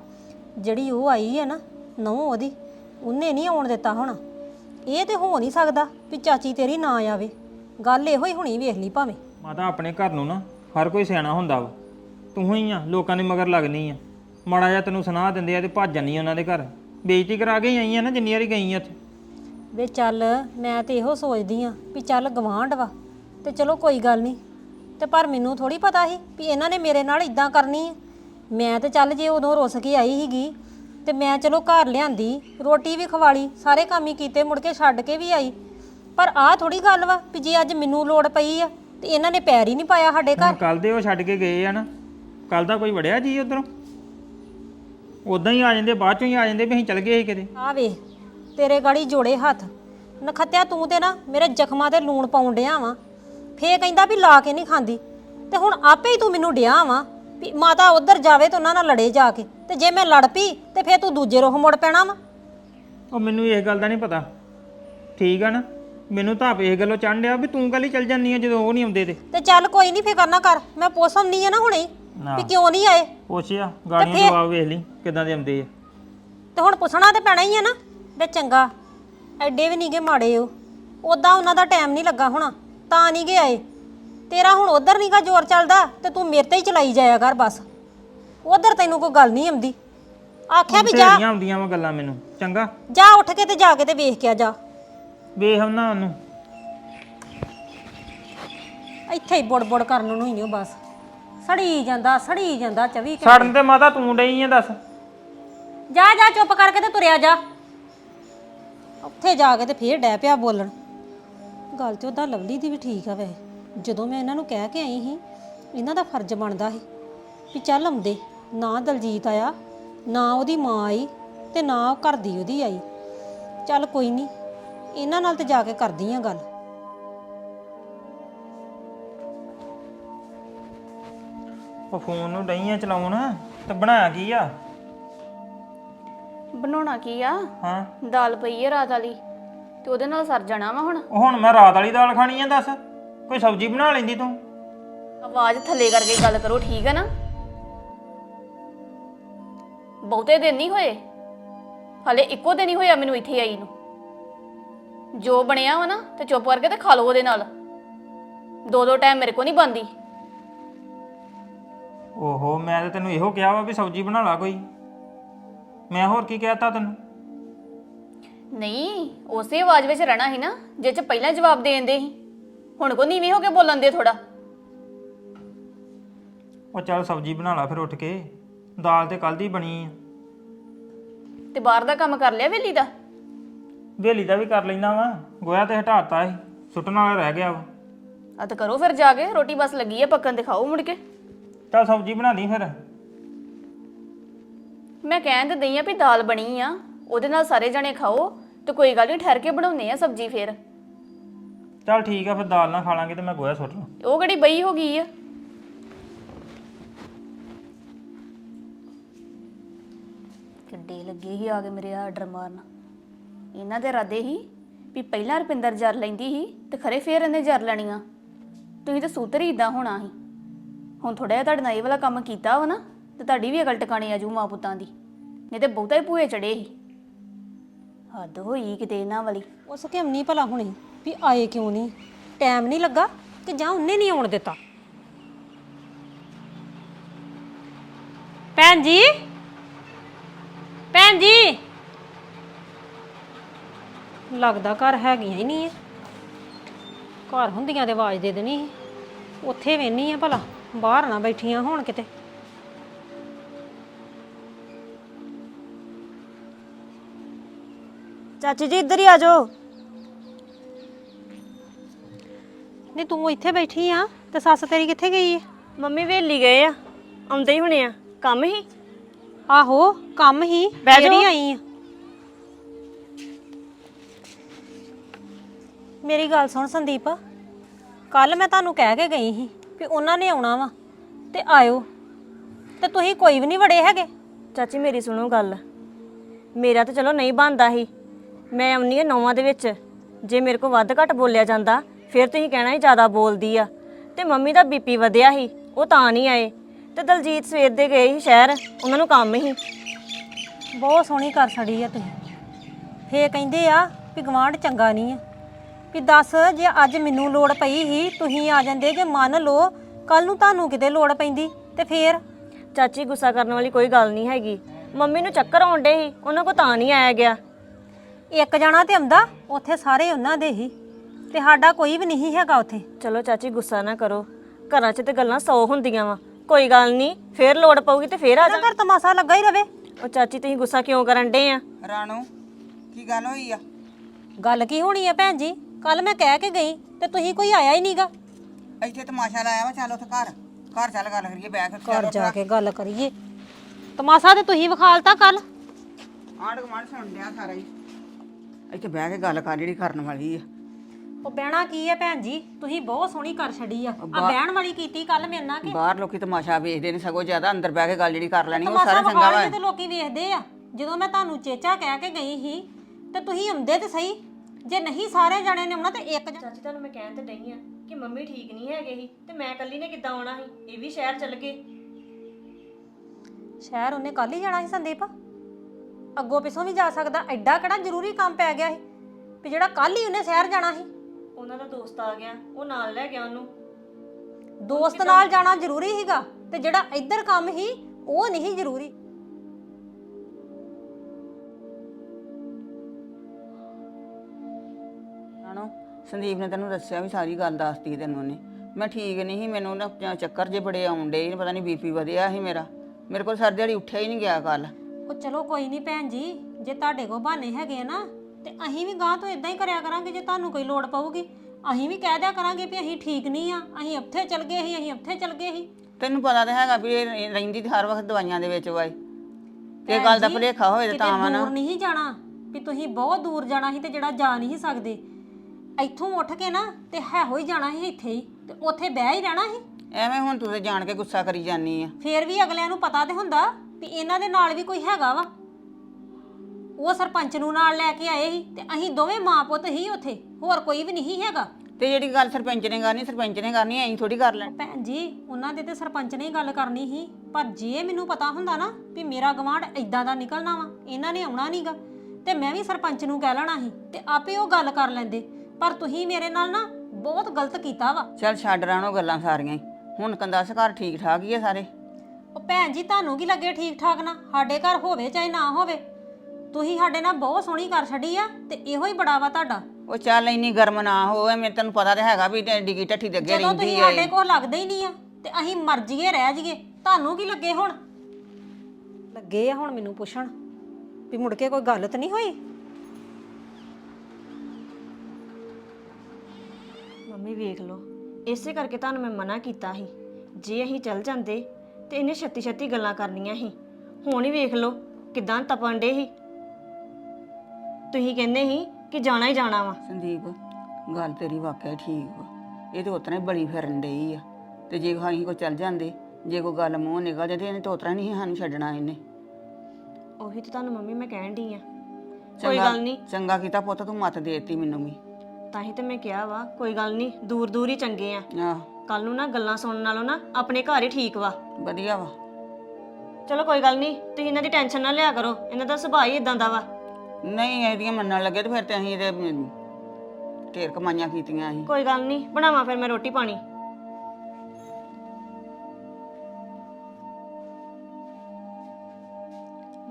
ਜਿਹੜੀ ਉਹ ਆਈ ਹੈ ਨਾ, ਨਹੁੰ ਉਹਦੀ, ਉਹਨੇ ਨਹੀਂ ਆਉਣ ਦਿੱਤਾ ਹੋਣਾ। ਇਹ ਤੇ ਹੋ ਨਹੀਂ ਸਕਦਾ ਵੀ ਚਾਚੀ ਤੇਰੀ ਨਾ ਆਵੇ। ਗੱਲ ਇਹੋ ਹੀ ਹੁਣੀ ਵੇਖ ਲਈ ਭਾਵੇਂ। ਮਾਤਾ ਆਪਣੇ ਘਰ ਨੂੰ ਨਾ, ਹਰ ਕੋਈ ਸਿਆਣਾ ਹੁੰਦਾ ਵਾ। ਤੂੰ ਹੀ ਆ ਲੋਕਾਂ ਦੇ ਮਗਰ ਲੱਗਣੀ ਆ। ਮਾੜਾ ਜਿਹਾ ਤੈਨੂੰ ਸੁਣਾ ਦਿੰਦੇ ਆ ਤੇ ਭੱਜ ਜਾਨੀ ਉਹਨਾਂ ਦੇ ਘਰ। ਬੇਇੱਜ਼ਤੀ ਕਰਾ ਕੇ ਹੀ ਆਈ ਆ ਨਾ ਜਿੰਨੀ ਵਾਰੀ ਗਈ ਆ ਉੱਥੇ। ਵੇ ਚੱਲ ਮੈਂ ਤੇ ਇਹੋ ਸੋਚਦੀ ਆ ਵੀ ਚੱਲ ਗਵਾਂਢ ਵਾ ਤੇ ਚਲੋ ਕੋਈ ਗੱਲ ਨਹੀਂ। ਤੇ ਪਰ ਮੈਨੂੰ ਥੋੜੀ ਪਤਾ ਸੀ ਵੀ ਇਹਨਾਂ ਨੇ ਮੇਰੇ ਨਾਲ ਇਦਾਂ ਕਰਨੀ ਹੈ ਮੈਂ ਤੇ ਚੱਲ ਜੇ ਉਦੋਂ ਰੁੱਸ ਕੇ ਆਈ ਸੀਗੀ ਤੇ ਮੈਂ ਚਲੋ ਘਰ ਲਿਆਂਦੀ ਰੋਟੀ ਵੀ ਖਵਾਲੀ ਸਾਰੇ ਕੰਮ ਹੀ ਕੀਤੇ ਮੁੜ ਕੇ ਛੱਡ ਕੇ ਵੀ ਆਈ। ਪਰ ਆਹ ਥੋੜੀ ਗੱਲ ਵਾ ਵੀ ਜੇ ਅੱਜ ਮੈਨੂੰ ਲੋੜ ਪਈ ਆ ਤੇ ਇਹਨਾਂ ਨੇ ਪੈਰ ਹੀ ਨਹੀਂ ਪਾਇਆ ਸਾਡੇ ਘਰ। ਕੱਲ ਦੇ ਉਹ ਛੱਡ ਕੇ ਗਏ ਆ ਨਾ। ਕੱਲ ਦਾ ਕੋਈ ਵੜਿਆ ਜੀ ਉਧਰੋਂ? ਉਦਾਂ ਹੀ ਆ ਜਾਂਦੇ ਬਾਅਦ ਚੋਂ ਹੀ ਆ ਜਾਂਦੇ ਵੀ ਅਸੀਂ ਚੱਲ ਗਏ ਸੀ ਕਿਤੇ। ਆ ਵੇ ਤੇਰੇ ਗਾੜੀ ਜੋੜੇ ਹੱਥ। ਨਖੱਤਿਆ ਤੂੰ ਤੇ ਨਾ ਮੇਰੇ ਜ਼ਖਮਾਂ ਤੇ ਲੂਣ ਪਾਉਣ ਡਿਆ ਵਾਂ। ਫੇ ਕਹਿੰਦਾ ਵੀ ਲਾ ਕੇ ਨਹੀਂ ਖਾਂਦੀ। ਤੇ ਹੁਣ ਆਪੇ ਹੀ ਤੂੰ ਮੈਨੂੰ ਡਿਆ ਵਾਂ ਵੀ ਮਾਤਾ ਉਧਰ ਜਾਵੇ ਤੇ ਉਹਨਾਂ ਨਾਲ ਲੜੇ ਜਾ ਕੇ। ਤੇ ਜੇ ਮੈਂ ਲੜ ਪਈ ਤੇ ਫੇ ਤੂੰ ਦੂਜੇ ਰੋਹ ਮੁੜ ਪੈਣਾ ਵਾ। ਉਹ ਮੈਨੂੰ ਇਸ ਗੱਲ ਦਾ ਨਹੀਂ ਪਤਾ। ਠੀਕ ਆ ਨਾ? ਮੈਨੂੰ ਤਾਂ ਆਪ ਇਸ ਗੱਲੋਂ ਚੰਡਿਆ ਵੀ ਤੂੰ ਕੱਲ ਹੀ ਚੱਲ ਜਾਂਦੀ ਆ ਜਦੋਂ ਉਹ ਨਹੀਂ ਆਉਂਦੇ ਤੇ। ਤੇ ਚੱਲ ਕੋਈ ਨਹੀਂ ਫਿਕਰ ਨਾ ਕਰ। ਮੈਂ ਪੋਸਮ ਨਹੀਂ ਆ ਨਾ ਹੁਣੇ। ਹੀ ਨਾ ਵੀ ਕਿਉਂ ਨਹੀਂ ਆਏ? ਪੁੱਛਿਆ ਗਾੜੀਆਂ ਜਵਾਬ ਵੇਖ ਲਈ ਕਿਦਾਂ ਦੇ ਆਉਂਦੇ ਆ। ਤੇ ਹੁਣ ਪੁੱਛਣਾ ਤੇ ਪੈਣਾ ਹੀ ਆ ਨਾ ਵੇ ਚੰਗਾ ਐਡੇ ਵੀ ਨਹੀਂਗੇ ਮਾੜੇ ਉਹ ਉਦਾਂ ਉਹਨਾਂ ਦਾ ਟਾਈਮ ਨਹੀਂ ਲੱਗਾ ਹੋਣਾ ਤਾਂ ਨਹੀਂ ਗਏ ਆਏ। ਤੇਰਾ ਹੁਣ ਉਧਰ ਨਹੀਂਗਾ ਜ਼ੋਰ ਚੱਲਦਾ ਤੇ ਤੂੰ ਮੇਰੇ ਤੇ ਹੀ ਚਲਾਈ ਜਾਇਆ ਕਰ ਬਸ। ਉਧਰ ਤੈਨੂੰ ਕੋਈ ਗੱਲ ਨਹੀਂ ਆਉਂਦੀ। ਆਖਿਆ ਵੀ ਜਾ। ਬਥੇਰੀਆਂ ਆਉਂਦੀਆਂ ਵਾ ਗੱਲਾਂ ਮੈਨੂੰ ਚੰਗਾ। ਜਾ ਉੱਠ ਕੇ ਤੇ ਜਾ ਕੇ ਤੇ ਵੇਖ ਕੇ ਆ ਜਾ। ਵੇਖ ਉਹਨਾਂ ਉਹਨੂੰ। ਇੱਥੇ ਹੀ ਬੁੜ ਬੁੜ ਕਰਨ ਨੂੰ ਹੀ ਓ ਬਸ। ਸੜੀ ਜਾਂਦਾ ਸੜੀ ਜਾਂਦਾ 24 ਘੰਟੇ। ਸੜਨ ਤੇ ਮਾਤਾ ਤੂੰ ਡਈ ਆ ਦੱਸ। ਜਾ ਜਾ ਚੁੱਪ ਕਰਕੇ ਤੇ ਤੁਰਿਆ ਜਾ। ਉੱਥੇ ਜਾ ਕੇ ਤੇ ਫੇਰ ਡੈ ਪਿਆ ਬੋਲਣ। ਗੱਲ ਤੇ ਉਹਦਾ ਲਵਲੀ ਦੀ ਵੀ ਠੀਕ ਆ ਵੈਸੇ। ਜਦੋਂ ਮੈਂ ਇਹਨਾਂ ਨੂੰ ਕਹਿ ਕੇ ਆਈ ਸੀ ਇਹਨਾਂ ਦਾ ਫਰਜ਼ ਬਣਦਾ ਸੀ ਵੀ ਚੱਲ ਆਉਂਦੇ। ਨਾ ਦਲਜੀਤ ਆਇਆ ਨਾ ਉਹਦੀ ਮਾਂ ਆਈ ਤੇ ਨਾ ਉਹ ਘਰ ਦੀ ਉਹਦੀ ਆਈ। ਚੱਲ ਕੋਈ ਨਹੀਂ ਇਹਨਾਂ ਨਾਲ ਤੇ ਜਾ ਕੇ ਕਰਦੀ ਆ ਗੱਲ। ਉਹ ਫੋਨ ਨੂੰ ਡਈਆਂ ਚਲਾਉਣ ਤੇ ਬਣਾਇਆ ਕੀ ਆ? ਬਣਾਉਣਾ ਕੀ ਆ? ਹਾਂ। ਦਾਲ ਪਈ ਹੈ ਰਾਤ ਵਾਲੀ ਤੇ ਉਹਦੇ ਨਾਲ ਸਰ ਜਾਣਾ ਵਾ ਹੁਣ? ਉਹ ਹੁਣ ਮੈਂ ਰਾਤ ਵਾਲੀ ਦਾਲ ਖਾਣੀ ਆ ਦੱਸ। ਕੋਈ ਸਬਜ਼ੀ ਬਣਾ ਲੈਂਦੀ ਤੂੰ? ਆਵਾਜ਼ ਥੱਲੇ ਕਰਕੇ ਗੱਲ ਕਰੋ ਠੀਕ ਹੈ ਨਾ? ਬਹੁਤੇ ਦਿਨ ਨਹੀਂ ਹੋਏ। ਹਲੇ ਇੱਕੋ ਦਿਨ ਹੀ ਹੋਇਆ ਮੈਨੂੰ ਇੱਥੇ ਆਈ ਨੂੰ। ਜੋ ਬਣਿਆ ਵਾ ਨਾ ਤੇ ਚੁੱਪ ਕਰਕੇ ਤੇ ਖਾ ਲਓ ਉਹਦੇ ਨਾਲ। ਦੋ ਦੋ ਟਾਈਮ ਮੇਰੇ ਕੋ ਨਹੀਂ ਬੰਦੀ ਓਹੋ ਮੈਂ ਤਾਂ ਤੈਨੂੰ ਇਹੋ ਕਿਹਾ ਵਾ ਵੀ ਸਬਜ਼ੀ ਬਣਾ ਲਾ ਕੋਈ। ਮੈਂ ਹੋਰ ਕੀ ਕਹਿਤਾ ਤੈਨੂੰ? ਨਹੀਂ ਉਸੇ ਆਵਾਜ਼ ਵਿੱਚ ਰਹਿਣਾ ਸੀ ਨਾ ਜਿਹ ਚ ਪਹਿਲਾਂ ਜਵਾਬ ਦੇਣ ਦੇ ਸੀ। ਹੁਣ ਕੋ ਨੀਵੇਂ ਹੋ ਕੇ ਬੋਲਣ ਦੇ ਥੋੜਾ। ਉਹ ਚੱਲ ਸਬਜ਼ੀ ਬਣਾ ਲਾ ਫਿਰ ਉੱਠ ਕੇ ਦਾਲ ਤੇ ਕੱਲ ਦੀ ਬਣੀ ਆ। ਤੇ ਬਾਹਰ ਦਾ ਕੰਮ ਕਰ ਲਿਆ ਵੇਲੀ ਦਾ? ਵੇਲੀ ਦਾ ਵੀ ਕਰ ਲੈਣਾ ਵਾ ਗੋਇਆ ਤੇ ਹਟਾਤਾ ਸੀ ਸੁੱਟਣ ਵਾਲਾ ਰਹਿ ਗਿਆ ਵਾ। ਆ ਤਾਂ ਕਰੋ ਫਿਰ ਜਾ ਕੇ ਰੋਟੀ ਬਸ ਲੱਗੀ ਹੈ ਪੱਕਣ ਤੇ ਖਾਓ ਮੁੜ ਕੇ। ਚੱਲ ਸਬਜ਼ੀ ਬਣਾ ਦੀ ਫਿਰ। ਮੈਂ ਕਹਿਣ ਤੇ ਦਈ ਆ ਵੀ ਦਾਲ ਬਣੀ ਆ ਉਹਦੇ ਨਾਲ ਸਾਰੇ ਜਣੇ ਖਾਓ ਤੇ ਕੋਈ ਗੱਲ ਨਹੀਂ ਠਹਿਰ ਕੇ ਬਣਾਉਨੇ ਆ ਸਬਜ਼ੀ ਫੇਰ। ਚੱਲ ਠੀਕ ਆ ਫਿਰ ਦਾਲ ਨਾਲ ਖਾ ਲਾਂਗੇ ਤੇ ਮੈਂ ਗੋਇਆ ਸੁੱਟ ਲਾਂ ਉਹ ਕਿਹੜੀ ਬਈ ਹੋ ਗਈ ਆ? ਕਿੱਡੇ ਲੱਗੇ ਹੀ ਆ ਕੇ ਮੇਰੇ ਆਰਡਰ ਮਾਰਨ। ਇਹਨਾਂ ਦੇ ਇਰਾਦੇ ਹੀ ਵੀ ਪਹਿਲਾਂ ਰੁਪਿੰਦਰ ਜਰ ਲੈਂਦੀ ਸੀ ਤੇ ਖਰੇ ਫੇਰ ਇਹਨੇ ਜਰ ਲੈਣੀਆਂ। ਤੁਸੀਂ ਤਾਂ ਸੂਤਰ ਹੀ ਇਦਾਂ ਹੋਣਾ ਸੀ। ਹੁਣ ਥੋੜਾ ਜਿਹਾ ਤੁਹਾਡੇ ਨਾਲ ਇਹ ਵਾਲਾ ਕੰਮ ਕੀਤਾ ਵਾ ਨਾ, ਤੇ ਤੁਹਾਡੀ ਵੀ ਅਕਲ ਟਿਕਾਣੀ ਆ ਜੂ ਮਾਂ ਪੁੱਤਾਂ ਦੀ। ਨਹੀਂ ਤੇ ਬਹੁਤਾ ਹੀ ਭੂਏ ਚੜੇ ਸੀ। ਹੱਦ ਹੋਈ ਕਿਤੇ ਇਹਨਾਂ ਵਾਲੀ। ਉਸ ਕਿਮ ਨਹੀਂ ਭਲਾ ਹੁਣੇ, ਵੀ ਆਏ ਕਿਉਂ ਨਹੀਂ? ਟਾਈਮ ਨਹੀਂ ਲੱਗਾ ਕਿ ਜਾਂ ਉਹਨੇ ਨਹੀਂ ਆਉਣ ਦਿੱਤਾ? ਭੈਣ ਜੀ? ਭੈਣ ਜੀ? ਲੱਗਦਾ ਘਰ ਹੈਗੀਆਂ ਹੀ ਨਹੀਂ ਐ ਘਰ ਹੁੰਦੀਆਂ ਤੇ ਆਵਾਜ਼ ਦੇ ਦੇਣੀ ਸੀ। ਉੱਥੇ ਵੇਨੀ ਆ ਭਲਾ। ਬਾਹਰ ਨਾ ਬੈਠੀਆਂ ਹੋਣ ਕਿਤੇ। ਚਾਚੀ ਜੀ ਇੱਧਰ ਹੀ ਆ ਜਾਓ। ਨਹੀਂ ਤੂੰ ਇੱਥੇ ਬੈਠੀ ਆ ਤੇ ਸੱਸ ਤੇਰੀ ਕਿੱਥੇ ਗਈ ਐ ਮੰਮੀ ਵੇਲੀ ਗਏ ਆ ਆਉਂਦੇ ਹੀ ਹੋਣੇ ਆ। ਕੰਮ ਹੀ? ਆਹੋ ਕੰਮ ਹੀ ਬਹਿ ਜਾਓ। ਆਈ ਆ। ਮੇਰੀ ਗੱਲ ਸੁਣ ਸੰਦੀਪ ਕੱਲ ਮੈਂ ਤੁਹਾਨੂੰ ਕਹਿ ਕੇ ਗਈ ਸੀ। ਵੀ ਉਹਨਾਂ ਨੇ ਆਉਣਾ ਵਾ ਤੇ ਆਇਓ। ਤੇ ਤੁਸੀਂ ਕੋਈ ਵੀ ਨਹੀਂ ਵੜੇ ਹੈਗੇ। ਚਾਚੀ ਮੇਰੀ ਸੁਣੋ ਗੱਲ। ਮੇਰਾ ਤਾਂ ਚਲੋ ਨਹੀਂ ਬਣਦਾ ਸੀ। ਮੈਂ ਆਉਣੀ ਆ ਨੌਵਾਂ ਦੇ ਵਿੱਚ। ਜੇ ਮੇਰੇ ਕੋਲ ਵੱਧ ਘੱਟ ਬੋਲਿਆ ਜਾਂਦਾ ਫਿਰ ਤੁਸੀਂ ਕਹਿਣਾ ਹੀ ਜ਼ਿਆਦਾ ਬੋਲਦੀ ਆ। ਤੇ ਮੰਮੀ ਦਾ ਬੀਪੀ ਵਧਿਆ ਸੀ ਉਹ ਤਾਂ ਨਹੀਂ ਆਏ। ਤੇ ਦਲਜੀਤ ਸਵੇਰ ਦੇ ਗਏ ਸੀ ਸ਼ਹਿਰ ਉਹਨਾਂ ਨੂੰ ਕੰਮ ਸੀ। ਬਹੁਤ ਸੋਹਣੀ ਕਰ ਛੜੀ ਆ ਤੁਸੀਂ। ਫੇਰ ਕਹਿੰਦੇ ਆ ਵੀ ਗਵਾਂਢ ਚੰਗਾ ਨਹੀਂ ਆ। ਵੀ ਦੱਸ ਜੇ ਅੱਜ ਮੈਨੂੰ ਲੋੜ ਪਈ ਸੀ ਤੁਸੀਂ ਆ ਜਾਂਦੇ ਜੇ ਮੰਨ ਲਓ ਕੱਲ ਨੂੰ ਤੁਹਾਨੂੰ ਕਿਤੇ ਲੋੜ ਪੈਂਦੀ ਤੇ ਫੇਰ? ਚਾਚੀ ਗੁੱਸਾ ਕਰਨ ਵਾਲੀ ਕੋਈ ਗੱਲ ਨਹੀਂ ਹੈਗੀ। ਮੰਮੀ ਨੂੰ ਚੱਕਰ ਆਉਣ ਡੇ ਸੀ ਉਹਨਾਂ ਕੋ ਤਾਂ ਨਹੀਂ ਆਇਆ ਗਿਆ। ਇੱਕ ਜਣਾ ਤੇ ਆਉਂਦਾ ਉੱਥੇ ਸਾਰੇ ਉਹਨਾਂ ਦੇ ਹੀ। ਤੇ ਸਾਡਾ ਕੋਈ ਵੀ ਨਹੀਂ ਹੈਗਾ ਉੱਥੇ। ਚਲੋ ਚਾਚੀ ਗੁੱਸਾ ਨਾ ਕਰੋ। ਘਰਾਂ 'ਚ ਤੇ ਗੱਲਾਂ ਸੌ ਹੁੰਦੀਆਂ ਵਾ। ਕੋਈ ਗੱਲ ਨਹੀਂ ਫੇਰ ਲੋੜ ਪਊਗੀ ਤੇ ਫੇਰ ਆ ਜਾ ਘਰ ਤਮਾਸ਼ਾ ਲੱਗਾ ਹੀ ਰਵੇ। ਉਹ ਚਾਚੀ ਤੁਸੀਂ ਗੁੱਸਾ ਕਿਉਂ ਕਰਨ ਡੇ ਆ? ਰਾਣੋ ਕੀ ਗੱਲ ਹੋਈ ਆ? ਗੱਲ ਕੀ ਹੋਣੀ ਹੈ ਭੈਣ ਜੀ? ਕੱਲ ਮੈਂ ਕਹਿ ਕੇ ਗਈ ਤੇ ਤੁਸੀਂ ਕੋਈ ਆਇਆ ਹੀ ਨਹੀਂਗਾ ਇੱਥੇ ਤਮਾਸ਼ਾ ਲਾਇਆ ਵਾ ਚੱਲ ਉੱਥੇ ਘਰ ਘਰ ਚੱਲ ਗੱਲ ਕਰੀਏ ਬੈਠ ਕੇ ਘਰ ਜਾ ਕੇ ਗੱਲ ਕਰੀਏ। ਤਮਾਸ਼ਾ ਤੇ ਤੁਸੀਂ ਵਿਖਾਲਤਾ ਕੱਲ ਆਂਢ ਗੁਆਂਢ ਸੁਣ ਲਿਆ ਸਾਰਾ ਹੀ। ਇੱਥੇ ਬਹਿ ਕੇ ਗੱਲ ਕਰ ਜਿਹੜੀ ਕਰਨ ਵਾਲੀ ਆ। ਉਹ ਬਹਿਣਾ ਕੀ ਹੈ ਭੈਣ ਜੀ? ਤੁਸੀਂ ਬਹੁਤ ਸੋਹਣੀ ਕਰ ਛੱਡੀ ਆ। ਆ ਬਹਿਣ ਵਾਲੀ ਕੀਤੀ ਕੱਲ ਮੇਰੇ ਨਾਲ ਕਿ ਬਾਹਰ ਲੋਕੀ ਤਮਾਸ਼ਾ ਵੇਖਦੇ ਨੇ ਸਗੋਂ ਜ਼ਿਆਦਾ ਅੰਦਰ ਬਹਿ ਕੇ ਗੱਲ ਜਿਹੜੀ ਕਰ ਲੈਣੀ ਉਹ ਸਾਰਾ ਚੰਗਾ ਵਾ। ਤੇ ਲੋਕੀ ਵੇਖਦੇ ਆ। ਜਦੋਂ ਮੈਂ ਤੁਹਾਨੂੰ ਚੇਚਾ ਕਹਿ ਕੇ ਗਈ ਸੀ ਤੇ ਤੁਸੀਂ ਆਉਂਦੇ ਤੇ ਸਹੀ। ਜੇ ਨਹੀਂ ਸਾਰੇ ਜਾਣੇ ਨੇ ਆਉਣਾ ਤੇ ਇੱਕ ਜਣਾ ਚਾਚੀ ਤੁਹਾਨੂੰ ਮੈਂ ਕਹਿਣ ਤੇ ਡਈ ਆ ਕਿ ਮੰਮੀ ਠੀਕ ਨਹੀਂ ਹੈਗੇ ਸੀ ਤੇ ਮੈਂ ਇਕੱਲੀ ਨੇ ਕਿੱਦਾਂ ਆਉਣਾ ਸੀ? ਇਹ ਵੀ ਸ਼ਹਿਰ ਚੱਲ ਗਏ। ਸ਼ਹਿਰ ਉਹਨੇ ਕੱਲ ਹੀ ਜਾਣਾ ਸੀ ਸੰਦੀਪ। ਅੱਗੋਂ ਪਿੱਛੋਂ ਵੀ ਜਾ ਸਕਦਾ। ਐਡਾ ਕਿਹੜਾ ਜ਼ਰੂਰੀ ਕੰਮ ਪੈ ਗਿਆ ਸੀ ਵੀ ਜਿਹੜਾ ਕੱਲ ਹੀ ਉਹਨੇ ਸ਼ਹਿਰ ਜਾਣਾ ਸੀ। ਉਹਨਾਂ ਦਾ ਦੋਸਤ ਆ ਗਿਆ ਉਹ ਨਾਲ ਲੈ ਗਿਆ ਉਹਨੂੰ। ਦੋਸਤ ਨਾਲ ਜਾਣਾ ਜ਼ਰੂਰੀ ਸੀਗਾ ਤੇ ਜਿਹੜਾ ਇੱਧਰ ਕੰਮ ਸੀ ਉਹ ਨਹੀਂ ਜ਼ਰੂਰੀ। ਸੰਦੀਪ ਨੇ ਤੈਨੂੰ ਦੱਸਿਆ ਵੀ ਸਾਰੀ ਗੱਲ ਦੱਸਤੀ ਤੈਨੂੰ ਉਹਨੇ। ਮੈਂ ਠੀਕ ਨਹੀਂ ਸੀ ਮੈਨੂੰ ਨਾ ਚ- ਚੱਕਰ ਜੇ ਬੜੇ ਆਉਂਦੇ ਨੇ ਪਤਾ ਨਹੀਂ ਬੀਪੀ ਵਧਿਆ ਸੀ ਮੇਰਾ। ਮੇਰੇ ਕੋਲ ਸਰਦੀ ਵਾਲੀ ਉੱਠਿਆ ਹੀ ਨਹੀਂ ਗਿਆ ਕੱਲ ਉਹ ਚਲੋ ਕੋਈ ਨਹੀਂ ਭੈਣ ਜੀ ਜੇ ਤੁਹਾਡੇ ਕੋਲ ਬਹਾਨੇ ਹੈਗੇ ਆ ਨਾ ਤੇ ਅਸੀਂ ਵੀ ਗਾਂ ਤੋਂ ਇਦਾਂ ਹੀ ਕਰਿਆ ਕਰਾਂਗੇ ਜੇ ਤੁਹਾਨੂੰ ਕੋਈ ਲੋੜ ਪਊਗੀ। ਅਸੀਂ ਵੀ ਕਹਿ ਦਿਆ ਕਰਾਂਗੇ ਵੀ ਅਸੀਂ ਠੀਕ ਨਹੀਂ ਆ ਅਸੀਂ ਉੱਥੇ ਚਲ ਗਏ ਸੀ ਅਸੀਂ ਉੱਥੇ ਚਲ ਗਏ ਸੀ। ਤੈਨੂੰ ਪਤਾ ਤਾਂ ਹੈਗਾ ਵੀ ਇਹ ਰਹਿੰਦੀ ਤੇ ਹਰ ਵਕਤ ਦਵਾਈਆਂ ਦੇ ਵਿੱਚ ਵਾਏ ਤੇ ਗੱਲ ਦਾ ਭੁਲੇਖਾ ਹੋਏ ਤੇ ਕਿਤੇ ਤਾਂ ਵਾ ਨਾ। ਦੂਰ ਨਹੀਂ ਜਾਣਾ ਵੀ ਤੁਸੀਂ ਬਹੁਤ ਦੂਰ ਜਾਣਾ ਸੀ ਤੇ ਜਿਹੜਾ ਜਾ ਨਹੀਂ ਸੀ ਸਕਦੇ। ਇੱਥੋਂ ਉੱਠ ਕੇ ਨਾ ਤੇ ਹੈ ਹੋਈ ਜਾਣਾ ਸੀ ਇੱਥੇ ਹੀ ਤੇ ਉੱਥੇ ਬਹਿ ਹੀ ਰਹਿਣਾ ਸੀ। ਐਵੇਂ ਹੁਣ ਤੂੰ ਤੇ ਜਾਣ ਕੇ ਗੁੱਸਾ ਕਰੀ ਜਾਨੀ ਆ। ਫੇਰ ਵੀ ਅਗਲਿਆਂ ਨੂੰ ਪਤਾ ਤੇ ਹੁੰਦਾ ਵੀ ਇਹਨਾਂ ਦੇ ਨਾਲ ਵੀ ਕੋਈ ਹੈਗਾ ਵਾ। ਉਹ ਸਰਪੰਚ ਨੂੰ ਨਾਲ ਲੈ ਕੇ ਆਏ ਸੀ ਤੇ ਅਸੀਂ ਦੋਵੇਂ ਮਾਂ ਪੁੱਤ ਹੀ ਉੱਥੇ ਹੋਰ ਕੋਈ ਵੀ ਨਹੀਂ ਹੈਗਾ। ਤੇ ਜਿਹੜੀ ਗੱਲ ਸਰਪੰਚ ਨੇ ਕਰਨੀ ਸਰਪੰਚ ਨੇ ਕਰਨੀ ਐਂ ਥੋੜੀ ਕਰ ਲੈਣੀ। ਭੈਣ ਜੀ ਉਹਨਾਂ ਦੇ ਤੇ ਸਰਪੰਚ ਨੇ ਹੀ ਗੱਲ ਕਰਨੀ ਸੀ ਪਰ ਜੇ ਮੈਨੂੰ ਪਤਾ ਹੁੰਦਾ ਨਾ ਵੀ ਮੇਰਾ ਗਵਾਂਢ ਇਦਾਂ ਦਾ ਨਿਕਲਣਾ ਵਾ ਇਹਨਾਂ ਨੇ ਆਉਣਾ ਨਹੀਂਗਾ ਤੇ ਮੈਂ ਵੀ ਸਰਪੰਚ ਨੂੰ ਕਹਿ ਲੈਣਾ ਸੀ ਤੇ ਆਪੇ ਉਹ ਗੱਲ ਕਰ ਲੈਂਦੇ। ਪਰ ਤੁਸੀਂ ਮੇਰੇ ਨਾਲ ਨਾ ਬਹੁਤ ਗਲਤ ਕੀਤਾ ਵਾ। ਚੱਲ ਛੱਡ ਰਾਣੋ ਗੱਲਾਂ ਸਾਰੀਆਂ ਹੀ। ਹੁਣ ਕੰਦਾ ਘਰ ਠੀਕ ਠਾਕ ਹੀ ਆ ਸਾਰੇ? ਉਹ ਭੈਣ ਜੀ ਤੁਹਾਨੂੰ ਕੀ ਲੱਗੇ ਠੀਕ ਠਾਕ ਨਾ ਸਾਡੇ ਘਰ ਹੋਵੇ ਚਾਹੇ ਨਾ ਹੋਵੇ। ਤੁਸੀਂ ਸਾਡੇ ਨਾਲ ਬਹੁਤ ਸੋਹਣੀ ਕਰ ਛੱਡੀ ਆ ਤੇ ਇਹੋ ਹੀ ਬੜਾ ਵਾ ਤੁਹਾਡਾ। ਉਹ ਚੱਲ ਇੰਨੀ ਗਰਮ ਨਾ ਹੋਵੇ ਮੈਨੂੰ ਤੈਨੂੰ ਪਤਾ ਤਾਂ ਹੈਗਾ ਵੀ ਤੇ ਡਿਗੀ ਢੱਠੀ ਦੇ ਅੱਗੇ ਜਦੋਂ ਰਹਿੰਦੀ ਤੁਸੀਂ ਹੈ ਸਾਡੇ ਕੋਲ ਲੱਗਦੇ ਹੀ ਨਹੀਂ ਆ ਤੇ ਅਸੀਂ ਮਰ ਜੀਏ ਰਹਿ ਜੀਏ ਤੁਹਾਨੂੰ ਕੀ ਲੱਗੇ ਹੁਣ? ਲੱਗੇ ਆ ਹੁਣ ਮੈਨੂੰ ਪੁੱਛਣ ਵੀ ਮੁੜ ਕੇ ਕੋਈ ਗੱਲ ਤਾਂ ਨਹੀਂ ਹੋਈ? ਮੰਮੀ ਵੇਖ ਲਓ। ਇਸੇ ਕਰਕੇ ਤੁਹਾਨੂੰ ਮੈਂ ਮਨਾ ਕੀਤਾ ਸੀ। ਜੇ ਅਸੀਂ ਚੱਲ ਜਾਂਦੇ ਤੇ ਇਹਨੇ ਛੱਤੀ ਛੱਤੀ ਗੱਲਾਂ ਕਰਨੀਆਂ ਸੀ। ਹੁਣ ਹੀ ਵੇਖ ਲਓ ਕਿਦਾਂ ਤਪਣ ਡੇ ਸੀ। ਤੁਸੀਂ ਕਹਿੰਦੇ ਸੀ ਕਿ ਜਾਣਾ ਹੀ ਜਾਣਾ ਵਾ। ਸੰਦੀਪ ਗੱਲ ਤੇਰੀ ਵਾਕਿਆ ਠੀਕ ਵਾ। ਇਹ ਤੇ ਉਤਨਾ ਹੀ ਬੜੀ ਫਿਰਨ ਡਈ ਆ। ਤੇ ਜੇ ਅਸੀਂ ਕੋ ਚੱਲ ਜਾਂਦੇ ਜੇ ਕੋਈ ਗੱਲ ਮੂੰਹ ਨਿਕਲ ਜਾਂਦੀ ਇਹਨੇ ਤਾਂ ਉਤਰਾ ਨਹੀਂ ਸਾਨੂੰ ਛੱਡਣਾ ਇਹਨੇ। ਉਹੀ ਤੇ ਤੁਹਾਨੂੰ ਮੰਮੀ ਮੈਂ ਕਹਿਣ ਡਈ ਆ। ਕੋਈ ਗੱਲ ਨਹੀਂ। ਚੰਗਾ ਕੀਤਾ ਪੁੱਤ ਤੂੰ ਮਤ ਦੇਤੀ ਮੈਨੂੰ ਵੀ। ਤਾਂ ਹੀ ਤੇ ਮੈਂ ਕਿਹਾ ਵਾ ਕੋਈ ਗੱਲ ਨਹੀਂ ਦੂਰ ਦੂਰ ਹੀ ਚੰਗੇ ਆ। ਆਹ। ਕੱਲ ਨੂੰ ਨਾ ਗੱਲਾਂ ਸੁਣਨ ਨਾਲੋਂ ਨਾ ਆਪਣੇ ਘਰ ਹੀ ਠੀਕ ਵਾ। ਵਧੀਆ ਵਾ। ਚਲੋ ਕੋਈ ਗੱਲ ਨਹੀਂ ਤੁਸੀਂ ਇਹਨਾਂ ਦੀ ਟੈਨਸ਼ਨ ਨਾ ਲਿਆ ਕਰੋ ਇਹਨਾਂ ਦਾ ਸੁਭਾਅ ਹੀ ਇਦਾਂ ਦਾ ਵਾ। ਨਹੀਂ ਇਹਦੀਆਂ ਮੰਨਣ ਲੱਗੇ ਤੇ ਫਿਰ ਤੇ ਅਸੀਂ ਇਹਦੇ ਢੇਰ ਕਮਾਈਆਂ ਕੀਤੀਆਂ ਅਸੀਂ। ਕੋਈ ਗੱਲ ਨਹੀਂ ਬਣਾਵਾਂ ਫਿਰ ਮੈਂ ਰੋਟੀ ਪਾਣੀ।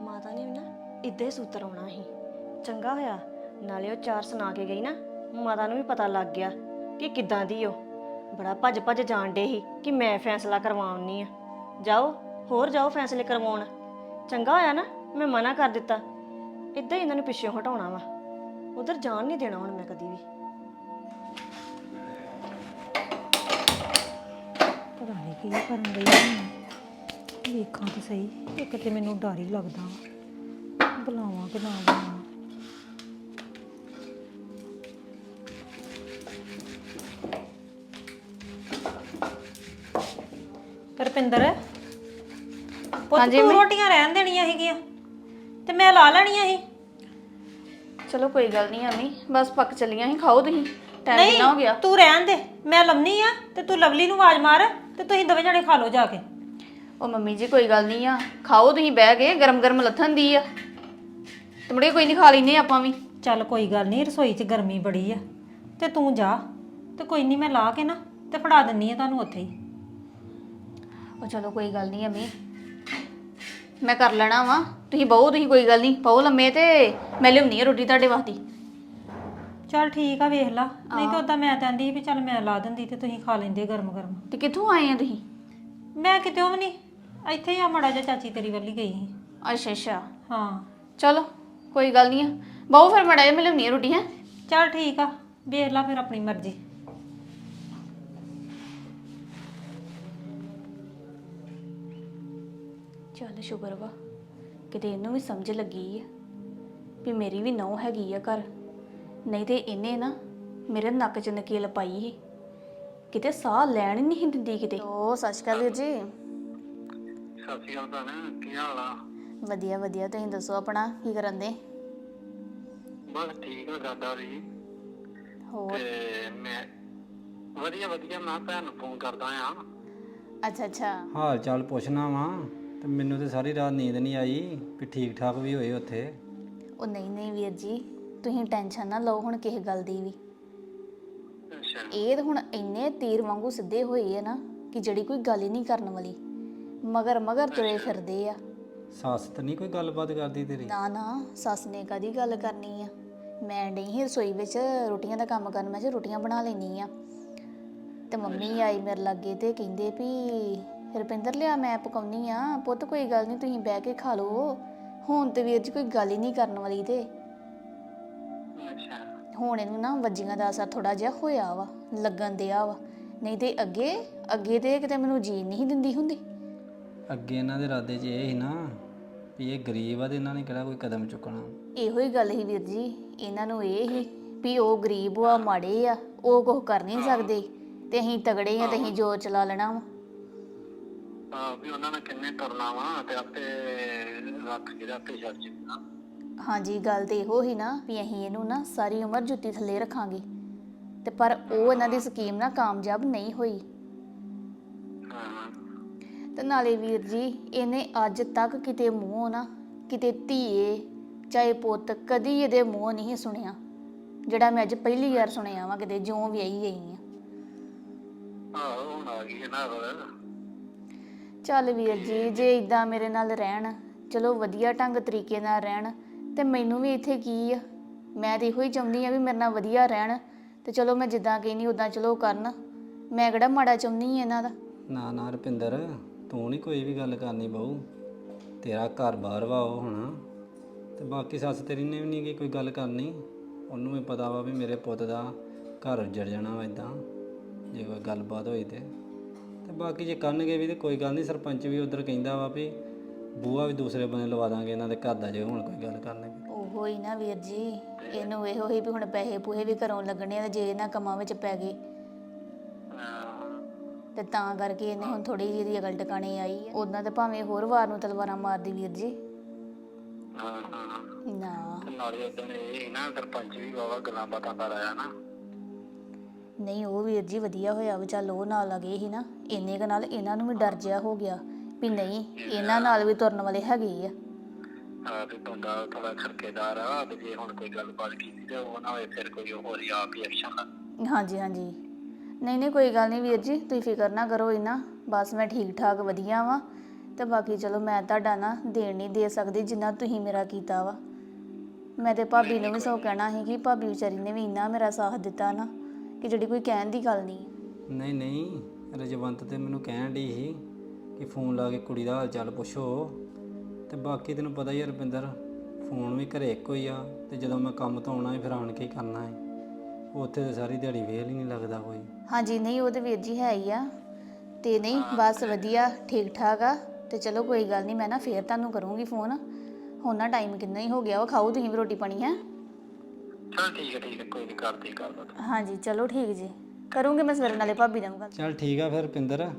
ਮਾਤਾ ਨੇ ਵੀ ਨਾ ਇੱਦਾਂ ਹੀ ਸੂਤਰ ਆਉਣਾ ਸੀ। ਚੰਗਾ ਹੋਇਆ ਨਾਲੇ ਉਹ ਚਾਰ ਸੁਣਾ ਕੇ ਗਈ ਨਾ। ਮਾਤਾ ਨੂੰ ਵੀ ਪਤਾ ਲੱਗ ਗਿਆ ਕਿ ਕਿੱਦਾਂ ਦੀ ਉਹ। ਬੜਾ ਭੱਜ ਭੱਜ ਜਾਣ ਡੇ ਸੀ ਕਿ ਮੈਂ ਫੈਸਲਾ ਕਰਵਾਉਣੀ ਆ। ਜਾਓ, ਹੋਰ ਜਾਓ ਫੈਸਲੇ ਕਰਵਾਉਣ। ਚੰਗਾ ਹੋਇਆ ਨਾ, ਮੈਂ ਮਨਾ ਕਰ ਦਿੱਤਾ। ਇੱਦਾਂ ਇਹਨਾਂ ਨੂੰ ਪਿੱਛੇ ਹਟਾਉਣਾ ਵਾ। ਉਧਰ ਜਾਣ ਨਹੀਂ ਦੇਣਾ ਹੁਣ ਮੈਂ ਕਦੀ ਵੀ। ਪਤਾ ਨਹੀਂ ਕੀ ਕਰਨ ਗਈ ਵੇਖਾਂ ਤਾਂ ਸਹੀ, ਇੱਕ ਤੇ ਮੈਨੂੰ ਡਰ ਹੀ ਲੱਗਦਾ ਵਾ। ਬੁਲਾਵਾਂ ਕਿ ਨਾ ਬੁਲਾਵਾਂ। ਰਪਿੰਦਰ? ਪੁੱਤ ਤੂੰ ਰੋਟੀਆਂ ਰਹਿਣ ਦੇਣੀਆਂ ਹੈਗੀਆਂ ਤੇ ਮੈਂ ਲਾ ਲੈਣੀਆਂ ਸੀ। ਚਲੋ ਕੋਈ ਗੱਲ ਨਹੀਂ ਅਮੀ ਬਸ ਪੱਕ ਚੱਲੀਆਂ ਸੀ ਖਾਓ ਤੁਸੀਂ। ਟਾਈਮ ਕਿੰਨਾ ਹੋ ਗਿਆ? ਤੂੰ ਰਹਿਣ ਦੇ ਮੈਂ ਲੰਮੀ ਆ ਤੇ ਤੂੰ ਲਵਲੀ ਨੂੰ ਆਵਾਜ਼ ਮਾਰ ਤੇ ਤੁਸੀਂ ਦੋਵੇਂ ਜਣੇ ਖਾ ਲਓ ਜਾ ਕੇ। ਉਹ ਮੰਮੀ ਜੀ ਕੋਈ ਗੱਲ ਨਹੀਂ ਆ ਖਾਓ ਤੁਸੀਂ ਬਹਿ ਕੇ ਗਰਮ ਗਰਮ ਲੱਥਣ ਦੀ ਆ। ਤੇ ਮੁੜੇ ਕੋਈ ਨਹੀਂ ਖਾ ਲੈਨੇ ਆਪਾਂ ਵੀ। ਚੱਲ ਕੋਈ ਗੱਲ ਨਹੀਂ ਰਸੋਈ 'ਚ ਗਰਮੀ ਬੜੀ ਆ ਤੇ ਤੂੰ ਜਾ ਤੇ ਕੋਈ ਨਹੀਂ ਮੈਂ ਲਾ ਕੇ ਨਾ ਤੇ ਫੜਾ ਦਿੰਨੀ ਆ ਤੁਹਾਨੂੰ ਉੱਥੇ ਹੀ। ਉਹ ਚਲੋ ਕੋਈ ਗੱਲ ਨਹੀਂ ਅਮੀ। ਮੈਂ ਕਰ ਲੈਣਾ ਵਾ। ਤੁਸੀਂ ਬਹੁ ਤੁਸੀਂ ਕੋਈ ਗੱਲ ਨਹੀਂ। ਪਾਓ ਲੰਮੇ ਤੇ ਮੈਂ ਲਿਆਉਣੀ ਆ ਰੋਟੀ ਤੁਹਾਡੇ ਵਾਸਤੇ। ਚੱਲ ਠੀਕ ਆ ਵੇਖ ਲਾ। ਨਹੀਂ ਤਾਂ ਉਦਾਂ ਮੈਂ ਆਂਦੀ ਸੀ ਵੀ ਚੱਲ ਮੈਂ ਲਾ ਦਿੰਦੀ ਤੇ ਤੁਸੀਂ ਖਾ ਲੈਂਦੇ ਗਰਮ ਗਰਮ। ਤੇ ਕਿੱਥੋਂ ਆਏ ਆ ਤੁਸੀਂ? ਮੈਂ ਕਿਤੇ ਵੀ ਨਹੀਂ। ਇੱਥੇ ਹੀ ਆ ਮੜਾ ਜਿਹਾ ਚਾਚੀ ਤੇਰੀ ਵੱਲ ਹੀ ਗਈ ਸੀ। ਅੱਛਾ ਅੱਛਾ। ਹਾਂ। ਚਲੋ ਕੋਈ ਗੱਲ ਨਹੀਂ ਆ। ਬਹੁ ਫਿਰ ਮੜਾ ਜਿਹਾ ਮੈਂ ਲਿਆਉਣੀ ਆ ਰੋਟੀ ਹੈ? ਚੱਲ ਠੀਕ ਆ। ਵੇਖ ਲਾ ਫਿਰ ਆਪਣੀ ਮਰਜ਼ੀ। ਚੱਲ ਸ਼ੁਕਰ ਵਾ। ਕਿਤੇ ਇਹਨੂੰ ਵੀ ਸਮਝ ਲੱਗੀ ਆ ਵੀ ਮੇਰੀ ਵੀ ਨੌ ਹੈਗੀ ਆ ਘਰ। ਨਹੀਂ ਤੇ ਇਹਨੇ ਨਾ ਮੇਰੇ ਨੱਕ 'ਚ ਨਕੀਲ ਪਾਈ ਸੀ। ਕਿਤੇ ਸਾਹ ਲੈਣ ਹੀ ਨਹੀਂ ਦਿੰਦੀ ਕਿਤੇ। ਓ ਸਤਿ ਸ਼੍ਰੀ ਅਕਾਲ ਵੀਰ ਜੀ। ਸਤਿ ਸ਼੍ਰੀ ਅਕਾਲ ਭੈਣ ਕੀ ਹਾਲ ਆ? ਵਧੀਆ ਵਧੀਆ। ਤੁਸੀਂ ਦੱਸੋ ਆਪਣਾ ਕੀ ਕਰਨ ਦੇ? ਬਸ ਠੀਕ ਆ ਦਾਦਾ ਜੀ ਹੋਰ? ਤੇ ਮੈਂ ਵਧੀਆ ਵਧੀਆ। ਮੈਂ ਭੈਣ ਨੂੰ ਫੋਨ ਕਰਦਾ ਆ। ਅੱਛਾ ਅੱਛਾ। ਹਾਲ ਚਾਲ ਪੁੱਛਣਾ ਵਾ। ਤੇ ਮੈਨੂੰ ਤੇ ਸਾਰੀ ਰਾਤ ਨੀਂਦ ਨਹੀਂ ਆਈ ਵੀ ਠੀਕ ਠਾਕ ਵੀ ਹੋਏ ਉੱਥੇ। ਉਹ ਨਹੀਂ ਨਹੀਂ ਵੀਰ ਜੀ ਤੁਸੀਂ ਟੈਨਸ਼ਨ ਨਾ ਲਓ ਹੁਣ ਕਿਸੇ ਗੱਲ ਦੀ ਵੀ। ਅੱਛਾ। ਇਹ ਤਾਂ ਹੁਣ ਇੰਨੇ ਤੀਰ ਵਾਂਗੂ ਸਿੱਧੇ ਹੋਏ ਆ ਨਾ ਕਿ ਜਿਹੜੀ ਕੋਈ ਗੱਲ ਹੀ ਨਹੀਂ ਕਰਨ ਵਾਲੀ। ਮਗਰ ਮਗਰ ਤੁਰੇ ਫਿਰਦੇ ਆ। ਸੱਸ ਤਾਂ ਨਹੀਂ ਕੋਈ ਗੱਲਬਾਤ ਕਰਦੀ ਤੇਰੀ? ਨਾ ਨਾ ਸੱਸ ਨੇ ਕਦੀ ਗੱਲ ਕਰਨੀ ਆ? ਮੈਂ ਡਈ ਸੀ ਰਸੋਈ ਵਿੱਚ ਰੋਟੀਆਂ ਦਾ ਕੰਮ ਕਰਨ ਮੈਂ ਜੇ ਰੋਟੀਆਂ ਬਣਾ ਲੈਣੀ ਆ। ਤੇ ਮੰਮੀ ਆਈ ਮੇਰੇ ਲਾਗੇ ਤੇ ਕਹਿੰਦੇ ਵੀ ਰੁਪਿੰਦਰ ਲਿਆ ਮੈਂ ਪਕਾਉਣੀ ਆ। ਪੁੱਤ ਕੋਈ ਗੱਲ ਨਹੀਂ ਤੁਸੀਂ ਬਹਿ ਕੇ ਖਾ ਲਓ। ਹੁਣ ਤੇ ਵੀਰ ਜੀ ਕੋਈ ਗੱਲ ਹੀ ਨਹੀਂ ਕਰਨ ਵਾਲੀ ਤੇ। ਅੱਛਾ। ਹੁਣ ਇਹਨੂੰ ਨਾ ਵੱਜੀਆਂ ਦਾ ਅਸਰ ਥੋੜਾ ਜਿਹਾ ਹੋਇਆ ਵਾ ਲੱਗਣ ਦਿਆ ਵਾ। ਨਹੀਂ ਤੇ ਅੱਗੇ ਅੱਗੇ ਤੇ ਕਿਤੇ ਮੈਨੂੰ ਜੀਣ ਨਹੀਂ ਦਿੰਦੀ ਹੁੰਦੀ। ਅੱਗੇ ਇਹਨਾਂ ਦੇ ਇਰਾਦੇ 'ਚ ਇਹ ਸੀ ਨਾ ਵੀ ਇਹ ਗਰੀਬ ਆ ਤੇ ਇਹਨਾਂ ਨੇ ਕਿਹੜਾ ਕੋਈ ਕਦਮ ਚੁੱਕਣਾ। ਇਹੋ ਹੀ ਗੱਲ ਹੀ ਵੀਰ ਜੀ ਇਹਨਾਂ ਨੂੰ ਇਹ ਹੀ ਵੀ ਉਹ ਗਰੀਬ ਆ ਮਾੜੇ ਆ ਉਹ ਕੁਝ ਕਰ ਨਹੀਂ ਸਕਦੇ। ਤੇ ਅਸੀਂ ਤਗੜੇ ਆ ਤੇ ਅਸੀਂ ਜੋਰ ਚਲਾ ਲੈਣਾ ਵਾ। ਵੀ ਉਹਨਾਂ ਨੇ ਕਿੰਨੇ ਤੁਰਨਾ ਵਾ ਤੇ ਆਪੇ ਰੱਖ ਕੇ ਤੇ ਆਪੇ ਛੱਡ ਜੂਗਾ ਹਾਂਜੀ ਗੱਲ ਤੇ ਇਹੋ ਹੀ ਨਾ ਵੀ ਅਸੀਂ ਇਹਨੂੰ ਨਾ ਸਾਰੀ ਉਮਰ ਜੁੱਤੀ ਥੱਲੇ ਰੱਖਾਂਗੇ। ਤੇ ਪਰ ਉਹ ਇਹਨਾਂ ਦੀ ਸਕੀਮ ਨਾ ਕਾਮਯਾਬ ਨਹੀਂ ਹੋਈ। ਹਾਂ। ਤੇ ਨਾਲੇ ਵੀਰ ਜੀ ਇਹਨੇ ਅੱਜ ਤੱਕ ਕਿਤੇ ਮੂੰਹੋਂ ਨਾ ਕਿਤੇ ਧੀਏ ਚਾਹੇ ਪੁੱਤ ਕਦੀ ਇਹਦੇ ਮੂੰਹੋਂ ਨਹੀਂ ਸੁਣਿਆ ਜਿਹੜਾ ਮੈਂ ਅੱਜ ਪਹਿਲੀ ਵਾਰ ਸੁਣਿਆ ਵਾ ਕਿਤੇ ਜਿਉਂ ਵਿਆਹੀ ਗਈ ਆ। ਆਹੋ ਹੁਣ ਆ ਗਈ ਹੈ ਨਾ ਫਿਰ ਚੱਲ ਵੀਰ ਜੀ, ਜੇ ਇਦਾਂ ਮੇਰੇ ਨਾਲ ਰਹਿਣ, ਚਲੋ ਵਧੀਆ ਢੰਗ ਤਰੀਕੇ ਨਾਲ ਰਹਿਣ, ਤੇ ਮੈਨੂੰ ਵੀ ਇੱਥੇ ਕੀ ਆ? ਮੈਂ ਤਾਂ ਇਹੋ ਹੀ ਚਾਹੁੰਦੀ ਆ ਵੀ ਮੇਰੇ ਨਾਲ ਵਧੀਆ ਰਹਿਣ, ਤੇ ਚਲੋ ਮੈਂ ਜਿੱਦਾਂ ਕਹਿੰਦੀ ਉਦਾਂ ਚਲੋ ਕਰਨ। ਮੈਂ ਕਿਹੜਾ ਮਾੜਾ ਚਾਹੁੰਦੀ ਆ ਇਹਨਾਂ ਦਾ? ਨਾ ਨਾ ਰੁਪਿੰਦਰ, ਤੂੰ ਨਹੀਂ ਕੋਈ ਵੀ ਗੱਲ ਕਰਨੀ ਬਹੂ। ਤੇਰਾ ਘਰ ਬਾਹਰ ਵਾ ਉਹ ਹੁਣ, ਤੇ ਬਾਕੀ ਸੱਸ ਤੇਰੀ ਨੇ ਵੀ ਨਹੀਂ ਗੀ ਕੋਈ ਗੱਲ ਕਰਨੀ। ਉਹਨੂੰ ਵੀ ਪਤਾ ਵਾ ਵੀ ਮੇਰੇ ਪੁੱਤ ਦਾ ਘਰ ਉੱਜੜ ਜਾਣਾ ਵਾ ਇਦਾਂ ਜੇ ਕੋਈ ਗੱਲਬਾਤ ਹੋਈ ਤੇ। ਤੇ ਬਾਕੀ ਜੇ ਕਰਨਗੇ ਵੀ ਤੇ ਕੋਈ ਗੱਲ ਨਹੀਂ ਸਰਪੰਚ ਵੀ ਉਧਰ ਕਹਿੰਦਾ ਵਾ ਵੀ ਬੂਆ ਵੀ ਦੂਸਰੇ ਬੰਨੇ ਲਵਾ ਦਾਂਗੇ ਇਹਨਾਂ ਦੇ ਘਰ ਦਾ ਜੇ ਹੁਣ ਕੋਈ ਗੱਲ ਕਰਨਗੇ ਉਹੋ ਹੀ ਨਾ ਵੀਰ ਜੀ ਇਹਨੂੰ ਇਹੋ ਹੀ ਵੀ ਹੁਣ ਪੈਸੇ ਪੂਹੇ ਵੀ ਘਰੋਂ ਲੱਗਣੇ ਆ ਤੇ ਜੇ ਇਹਨਾਂ ਕੰਮਾਂ ਵਿੱਚ ਪੈ ਗਏ। ਤੇ ਤਾਂ ਕਰਕੇ ਇਹਨੇ ਹੁਣ ਥੋੜੀ ਜਿਹੀ ਦੀ ਅਕਲ ਟਿਕਾਣੇ ਆਈ ਆ। ਉਹਨਾਂ ਤੇ ਭਾਵੇਂ ਹੋਰ ਵਾਰ ਨੂੰ ਤਲਵਾਰਾਂ ਮਾਰਦੀ ਵੀਰ ਜੀ। ਹਾਂ ਹਾਂ। ਨਾ। ਤੇ ਨਾਲੇ ਉਦੋਂ ਇਹ ਨਾ ਸਰਪੰਚ ਵੀ ਬਾਵਾ ਗੱਲਾਂ ਬਾਤਾਂ ਕਰ ਆਇਆ ਨਾ। ਨਹੀਂ ਉਹ ਵੀਰ ਜੀ ਵਧੀਆ ਹੋਇਆ ਵੀ ਚੱਲ ਉਹ ਨਾਲ ਲੱਗੇ ਸੀ ਨਾ ਇੰਨੇ ਕੁ ਨਾਲ ਇਹਨਾਂ ਨੂੰ ਵੀ ਡਰ ਜਿਆ ਹੋ ਗਿਆ ਵੀ ਨਹੀਂ ਇਹਨਾਂ ਨਾਲ ਵੀ ਤੁਰਨ ਵਾਲੇ ਹੈਗੇ ਆ। ਆ ਤੇ ਬੰਦਾ ਥੋੜਾ ਖਰਕੇਦਾਰ ਆ ਤੇ ਜੇ ਹੁਣ ਕੋਈ ਗੱਲਬਾਤ ਕੀਤੀ ਤੇ ਉਹ ਨਾ ਹੋਏ ਫਿਰ ਕੋਈ ਹੋਰ ਹੀ ਆਪ ਹੀ ਐਕਸ਼ਨ ਲੈ ਹਾਂਜੀ ਹਾਂਜੀ। ਨਹੀਂ ਨਹੀਂ ਕੋਈ ਗੱਲ ਨਹੀਂ ਵੀਰ ਜੀ ਤੁਸੀਂ ਫਿਕਰ ਨਾ ਕਰੋ ਇਹਨਾਂ ਬਸ ਮੈਂ ਠੀਕ ਠਾਕ ਵਧੀਆ ਵਾਂ ਤੇ ਬਾਕੀ ਚਲੋ ਮੈਂ ਤੁਹਾਡਾ ਨਾ ਦੇਣ ਨਹੀਂ ਦੇ ਸਕਦੀ ਜਿੰਨਾ ਤੁਸੀਂ ਮੇਰਾ ਕੀਤਾ ਵਾ। ਮੈਂ ਤੇ ਭਾਬੀ ਨੂੰ ਵੀ ਸੋ ਕਹਿਣਾ ਸੀ ਕਿ ਭਾਬੀ ਵਿਚਾਰੀ ਨੇ ਵੀ ਇੰਨਾ ਮੇਰਾ ਸਾਥ ਦਿੱਤਾ ਨਾ। ਕਿ ਜਿਹੜੀ ਕੋਈ ਕਹਿਣ ਦੀ ਗੱਲ ਨਹੀਂ ਨਹੀਂ ਨਹੀਂ ਰਜਵੰਤ ਤੇ ਮੈਨੂੰ ਕਹਿਣ ਡਈ ਸੀ ਕਿ ਫੋਨ ਲਾ ਕੇ ਕੁੜੀ ਦਾ ਹਾਲ ਚਾਲ ਪੁੱਛੋ। ਤੇ ਬਾਕੀ ਤੈਨੂੰ ਪਤਾ ਹੀ ਆ ਰੁਪਿੰਦਰ ਫੋਨ ਵੀ ਘਰੇ ਇੱਕੋ ਹੀ ਆ ਤੇ ਜਦੋਂ ਮੈਂ ਕੰਮ ਤੋਂ ਆਉਣਾ ਹੈ ਫਿਰ ਆਣ ਕੇ ਹੀ ਕਰਨਾ ਹੈ ਉੱਥੇ ਤੇ ਸਾਰੀ ਦਿਹਾੜੀ ਵੇਲ ਹੀ ਨਹੀਂ ਲੱਗਦਾ ਕੋਈ। ਹਾਂਜੀ ਨਹੀਂ ਉਹ ਤੇ ਵੀਰ ਜੀ ਹੈ ਹੀ ਆ। ਤੇ ਨਹੀਂ ਬਸ ਵਧੀਆ ਠੀਕ ਠਾਕ ਆ। ਤੇ ਚਲੋ ਕੋਈ ਗੱਲ ਨਹੀਂ ਮੈਂ ਨਾ ਫੇਰ ਤੁਹਾਨੂੰ ਕਰੂੰਗੀ ਫੋਨ। ਹੁਣ ਨਾ ਟਾਈਮ ਕਿੰਨਾ ਹੀ ਹੋ ਗਿਆ ਉਹ ਖਾਓ ਤੁਸੀਂ ਵੀ ਰੋਟੀ ਪਾਣੀ ਹੈ? ਚਲ ਠੀਕ ਹੈ ਠੀਕ ਹੈ ਕੋਈ ਨਹੀਂ ਕਰਦੀ ਹਾਂਜੀ ਚਲੋ ਠੀਕ ਜੀ। ਕਰੂੰਗੀ ਮੈਂ ਸਵੇਰੇ ਨਾਲੇ ਭਾਬੀ ਨਾਲ ਗੱਲ। ਚੱਲ ਠੀਕ ਆ ਫਿਰ ਰੁਪਿੰਦਰ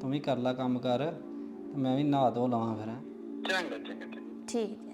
ਤੂੰ ਵੀ ਕਰ ਲੈ ਕੰਮ ਕਰ ਤੇ ਮੈਂ ਵੀ ਨਹਾ ਧੋ ਲਵਾਂ ਫਿਰ। ਚੰਗਾ ਚੰਗਾ ਚੰਗਾ। ਠੀਕ। ਜੀ